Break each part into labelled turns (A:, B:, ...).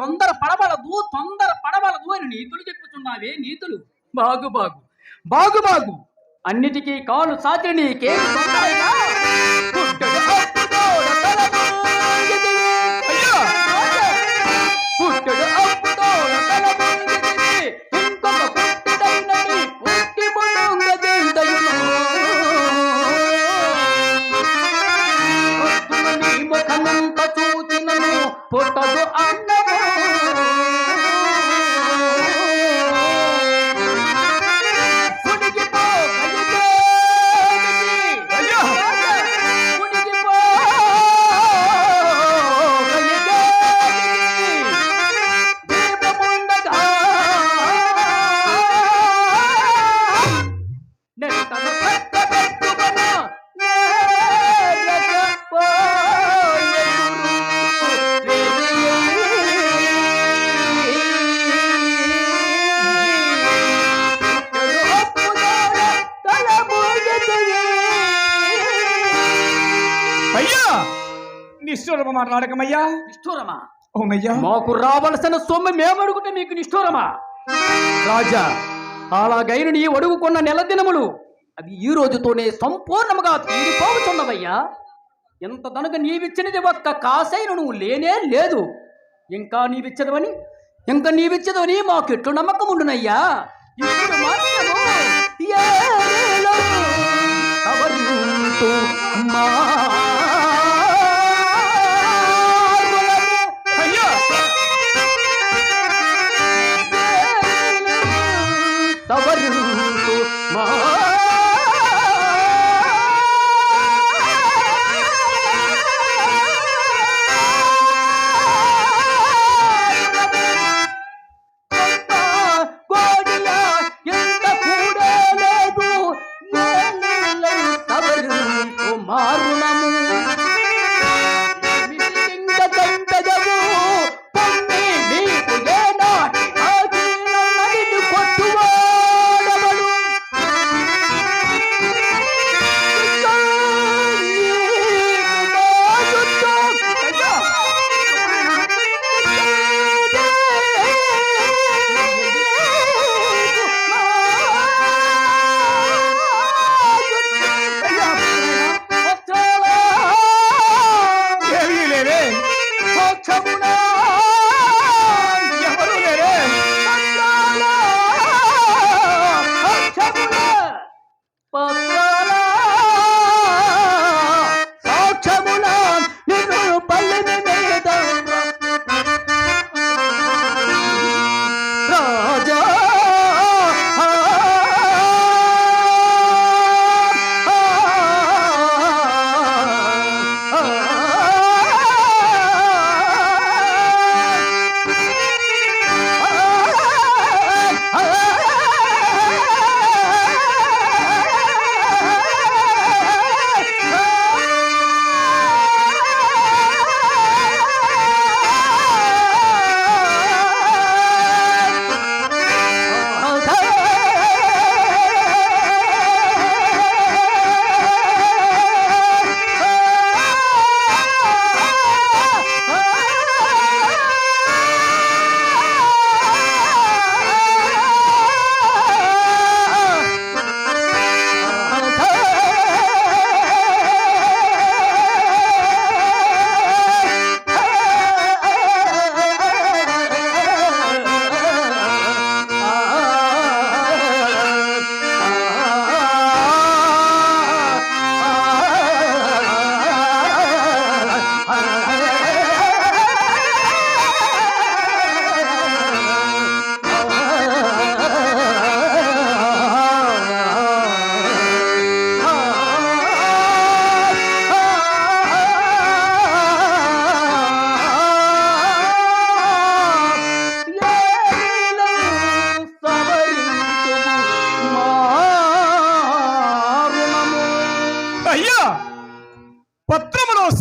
A: తొందర పడవలదు తొందర పడవలదు అని నీతులు చెప్పుచున్నావే నీతులు. బాగు బాగు. బాగు బాగు. అన్నిటికీ కాలు సాతి నీకే.
B: నిష్ఠూరమ మాట్లాడకమయ్యా
A: నిష్ఠూరమా?
B: అవునయ్యా.
A: మాకు రావలసిన సొమ్ము మేమడుగుతే మీకు నిష్ఠూరమా? రాజా అలాగైన నీ అడుగుకున్న నెల దినములు అవి ఈ రోజుతోనే సంపూర్ణముగా తీరిపోవచ్చున్నవయ్యా. ఎంత దనక నీవిచ్చినది ఒక్క కాసైన నువ్వు లేనే లేదు. ఇంకా నీవిచ్చదవని? ఇంకా నీవిచ్చదవని మాకెట్లు నమ్మకం ఉండునయ్యా ఇప్పుడు మాత్రము
B: ఎవరు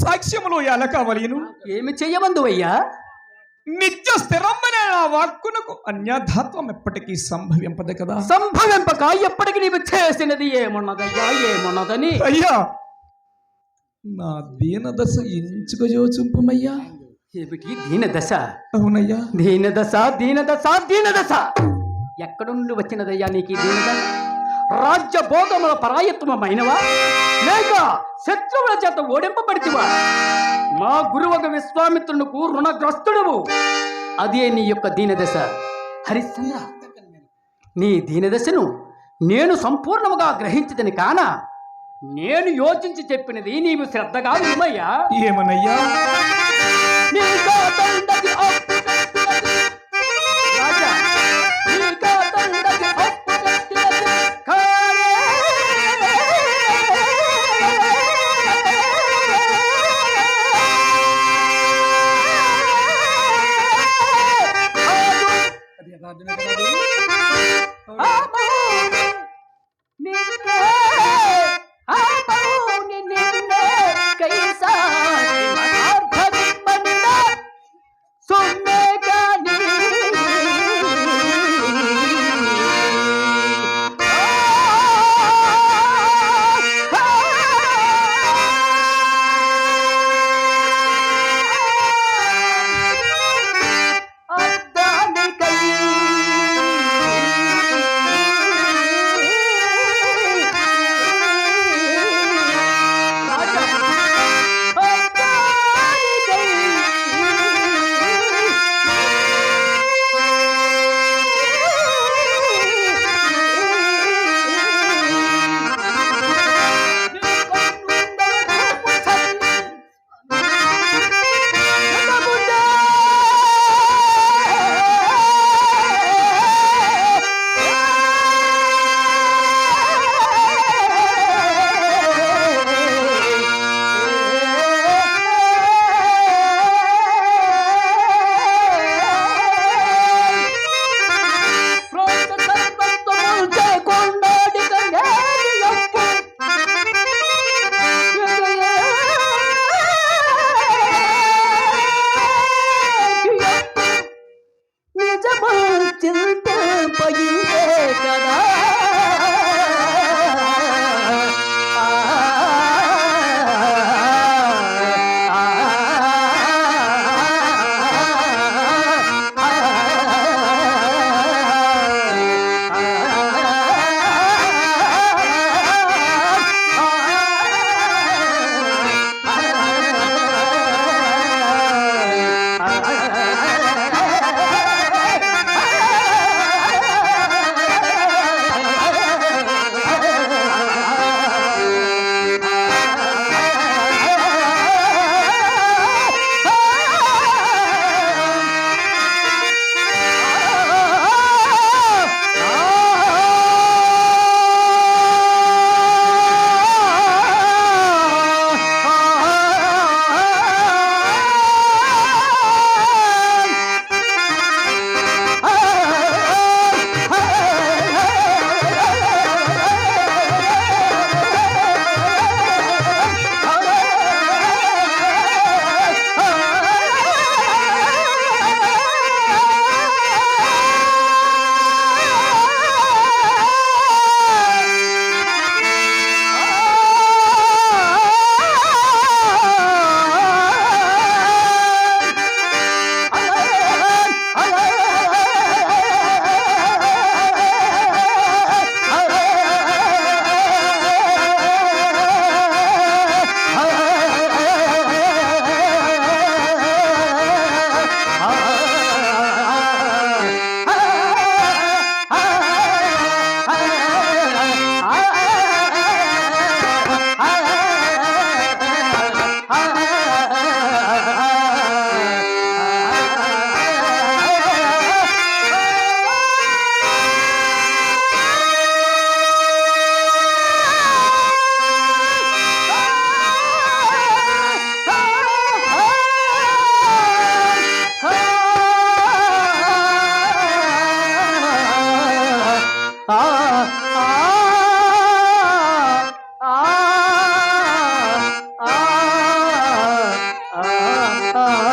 B: సాక్ష్యములో ఎలా కావలేను
A: ఏమి చెయ్యమందువయ్యా
B: నిత్య స్థిరమైన ఆ వాక్కునకు అన్యధాత్వం ఎప్పటికీ సంభవింపదు కదా.
A: సంభవింపక ఎప్పటికి నీవు చేసినది ఏమున్నదయ్యా? ఏమున్నదని?
B: అయ్యా నా దీన దశ ఇంచుక చూపుమయ్యా ఏమిటి దీన దశ
A: అవునయ్యా.
B: దీన దశ దీన దశ దీన దశ ఎక్కడ నుండి వచ్చినదయ్యా నీకు ఈ దీన దశ రాజ్య భోగముల పరాయత్వమైనవా లేక శత్రువుల చేత ఓడింపబడితివా? మా గురువగ విశ్వామిత్రునకు రుణగ్రస్తుడవు. అదే నీ యొక్క దీనదశ. హరిశ్చంద్ర నీ దీనదశను నేను సంపూర్ణముగా గ్రహించదని కాన? నేను యోచించి చెప్పినది నీవు శ్రద్ధగా విమయ్యా
A: ఏమనయ్యా
B: ಆ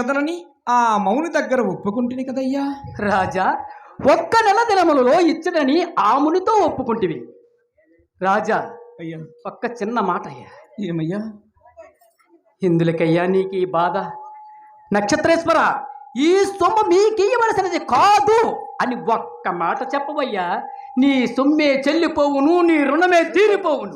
B: దినములలో ఇచ్చదనని ఆ మౌని దగ్గర ఒప్పుకుంటుంది కదయ్యా?
A: రాజా ఒక్క నెల దినములలో ఇచ్చడని ఆమునితో ఒప్పుకుంటివి. రాజా
B: అయ్యా.
A: ఒక్క చిన్న మాట అయ్యా
B: ఏమయ్యా?
A: ఇందులకయ్యా నీకు ఈ బాధ. నక్షత్రేశ్వర ఈ సొమ్ము మీకు ఇవ్వవలసినది కాదు అని ఒక్క మాట చెప్పవయ్యా. నీ సొమ్మే చెల్లిపోవును నీ రుణమే తీరిపోవును.